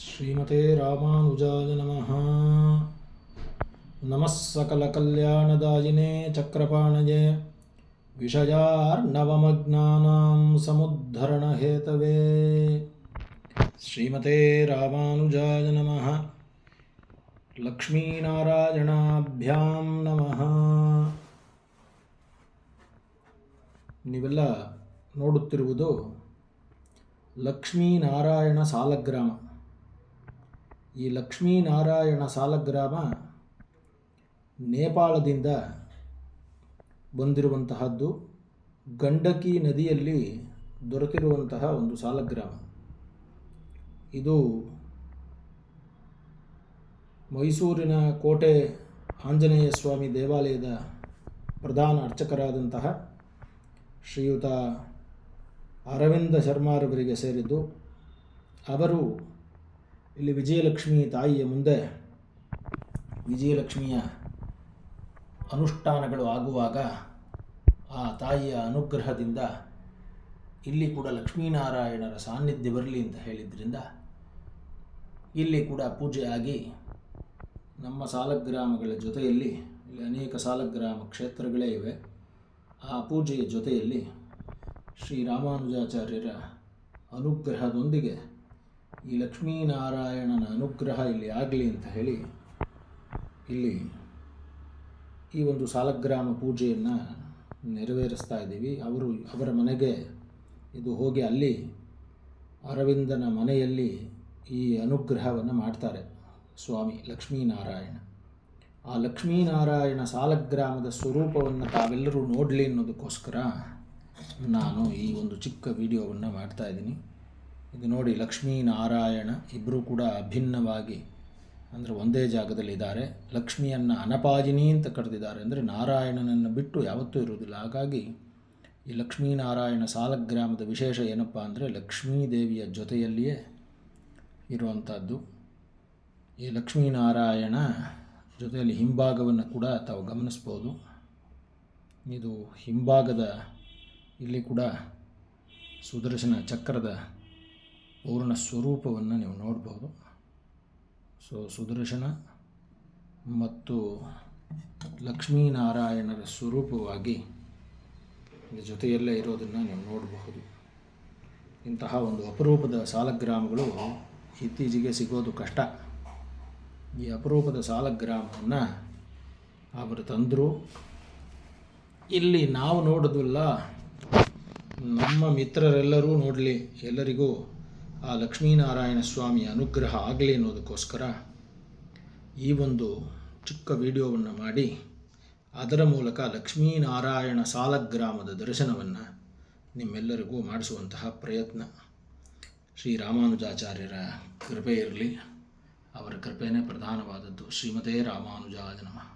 ಶ್ರೀಮತೆ ರಾಮಾನುಜಾಯ ನಮಃ ನಮಃ ಸಕಲಕಲ್ಯಾಣದಾಯಿನೇ ಚಕ್ರಪಾಣಯೇ ವಿಷಯಾರ್ಣವಮಜ್ಞಾನಾಂ ಸಮುದ್ಧರಣಹೇತವೇ ಶ್ರೀಮತೆ ರಾಮಾನುಜಾಯ ನಮಃ ಲಕ್ಷ್ಮೀನಾರಾಯಣಾಭ್ಯಾಂ ನಮಃ ನೀವೆಲ್ಲ ನೋಡುತ್ತಿರುವುದು ಲಕ್ಷ್ಮೀನಾರಾಯಣ ಸಾಲಗ್ರಾಮ. ಈ ಲಕ್ಷ್ಮೀನಾರಾಯಣ ಸಾಲಗ್ರಾಮ ನೇಪಾಳದಿಂದ ಬಂದಿರುವಂತಹದ್ದು ಗಂಡಕಿ ನದಿಯಲ್ಲಿ ದೊರೆತಿರುವಂತಹ ಒಂದು ಸಾಲಗ್ರಾಮ. ಇದು ಮೈಸೂರಿನ ಕೋಟೆ ಆಂಜನೇಯ ಸ್ವಾಮಿ ದೇವಾಲಯದ ಪ್ರಧಾನ ಅರ್ಚಕರಾದಂತಹ ಶ್ರೀಯುತ ಅರವಿಂದ ಶರ್ಮಾರವರಿಗೆ ಸೇರಿದ್ದು, ಅವರು ಇಲ್ಲಿ ವಿಜಯಲಕ್ಷ್ಮಿ ತಾಯಿಯ ಮುಂದೆ ವಿಜಯಲಕ್ಷ್ಮಿಯ ಅನುಷ್ಠಾನಗಳು ಆಗುವಾಗ ಆ ತಾಯಿಯ ಅನುಗ್ರಹದಿಂದ ಇಲ್ಲಿ ಕೂಡ ಲಕ್ಷ್ಮೀನಾರಾಯಣರ ಸಾನ್ನಿಧ್ಯ ಬರಲಿ ಅಂತ ಹೇಳಿದ್ರಿಂದ ಇಲ್ಲಿ ಕೂಡ ಪೂಜೆ ಆಗಿ ನಮ್ಮ ಸಾಲಗ್ರಾಮಗಳ ಜೊತೆಯಲ್ಲಿ ಇಲ್ಲಿ ಅನೇಕ ಸಾಲಗ್ರಾಮ ಕ್ಷೇತ್ರಗಳೇ ಇವೆ. ಆ ಪೂಜೆಯ ಜೊತೆಯಲ್ಲಿ ಶ್ರೀ ರಾಮಾನುಜಾಚಾರ್ಯರ ಅನುಗ್ರಹದೊಂದಿಗೆ ಈ ಲಕ್ಷ್ಮೀನಾರಾಯಣನ ಅನುಗ್ರಹ ಇಲ್ಲಿ ಆಗಲಿ ಅಂತ ಹೇಳಿ ಇಲ್ಲಿ ಈ ಒಂದು ಸಾಲಗ್ರಾಮ ಪೂಜೆಯನ್ನು ನೆರವೇರಿಸ್ತಾ ಇದ್ದೀವಿ. ಅವರು ಅವರ ಮನೆಗೆ ಇದು ಹೋಗಿ ಅಲ್ಲಿ ಅರವಿಂದನ ಮನೆಯಲ್ಲಿ ಈ ಅನುಗ್ರಹವನ್ನು ಮಾಡ್ತಾರೆ. ಸ್ವಾಮಿ ಲಕ್ಷ್ಮೀನಾರಾಯಣ. ಆ ಲಕ್ಷ್ಮೀನಾರಾಯಣ ಸಾಲಗ್ರಾಮದ ಸ್ವರೂಪವನ್ನು ತಾವೆಲ್ಲರೂ ನೋಡಲಿ ಅನ್ನೋದಕ್ಕೋಸ್ಕರ ನಾನು ಈ ಒಂದು ಚಿಕ್ಕ ವಿಡಿಯೋವನ್ನು ಮಾಡ್ತಾ ಇದ್ದೀನಿ. ಇದು ನೋಡಿ ಲಕ್ಷ್ಮೀನಾರಾಯಣ ಇಬ್ಬರೂ ಕೂಡ ಅಭಿನ್ನವಾಗಿ ಅಂದರೆ ಒಂದೇ ಜಾಗದಲ್ಲಿದ್ದಾರೆ ಲಕ್ಷ್ಮಿಯನ್ನು ಅನಪಾಜಿನಿ ಅಂತ ಕರೆದಿದ್ದಾರೆ. ಅಂದರೆ ನಾರಾಯಣನನ್ನು ಬಿಟ್ಟು ಯಾವತ್ತೂ ಇರುವುದಿಲ್ಲ. ಹಾಗಾಗಿ ಈ ಲಕ್ಷ್ಮೀನಾರಾಯಣ ಸಾಲಗ್ರಾಮದ ವಿಶೇಷ ಏನಪ್ಪ ಅಂದರೆ ಲಕ್ಷ್ಮೀದೇವಿಯ ಜೊತೆಯಲ್ಲಿಯೇ ಇರುವಂಥದ್ದು ಈ ಲಕ್ಷ್ಮೀನಾರಾಯಣ ಜೊತೆಯಲ್ಲಿ ಹಿಂಭಾಗವನ್ನು ಕೂಡ ತಾವು ಗಮನಿಸ್ಬೋದು. ಇದು ಹಿಂಭಾಗದ ಇಲ್ಲಿ ಕೂಡ ಸುದರ್ಶನ ಚಕ್ರದ ಪೂರ್ಣ ಸ್ವರೂಪವನ್ನು ನೀವು ನೋಡ್ಬೋದು. ಸೊ ಸುದರ್ಶನ ಮತ್ತು ಲಕ್ಷ್ಮೀನಾರಾಯಣರ ಸ್ವರೂಪವಾಗಿ ಜೊತೆಯಲ್ಲೇ ಇರೋದನ್ನು ನೀವು ನೋಡಬಹುದು. ಇಂತಹ ಒಂದು ಅಪರೂಪದ ಸಾಲಗ್ರಾಮಗಳು ಇತ್ತೀಚೆಗೆ ಸಿಗೋದು ಕಷ್ಟ. ಈ ಅಪರೂಪದ ಸಾಲಗ್ರಾಮವನ್ನು ಅವರು ತಂದರು. ಇಲ್ಲಿ ನಾವು ನೋಡೋದಲ್ಲ. ನಮ್ಮ ಮಿತ್ರರೆಲ್ಲರೂ ನೋಡಲಿ, ಎಲ್ಲರಿಗೂ ಆ ಲಕ್ಷ್ಮೀನಾರಾಯಣ ಸ್ವಾಮಿ ಅನುಗ್ರಹ ಆಗಲಿ ಅನ್ನೋದಕ್ಕೋಸ್ಕರ ಈ ಒಂದು ಚಿಕ್ಕ ವಿಡಿಯೋವನ್ನು ಮಾಡಿ, ಅದರ ಮೂಲಕ ಲಕ್ಷ್ಮೀನಾರಾಯಣ ಸಾಲಗ್ರಾಮದ ದರ್ಶನವನ್ನು ನಿಮ್ಮೆಲ್ಲರಿಗೂ ಮಾಡಿಸುವಂತಹ ಪ್ರಯತ್ನ. ಶ್ರೀ ರಾಮಾನುಜಾಚಾರ್ಯರ ಕೃಪೆ ಇರಲಿ. ಅವರ ಕೃಪೆಯೇ ಪ್ರಧಾನವಾದದ್ದು. ಶ್ರೀಮತೇ ರಾಮಾನುಜಾಜ ನಮಃ.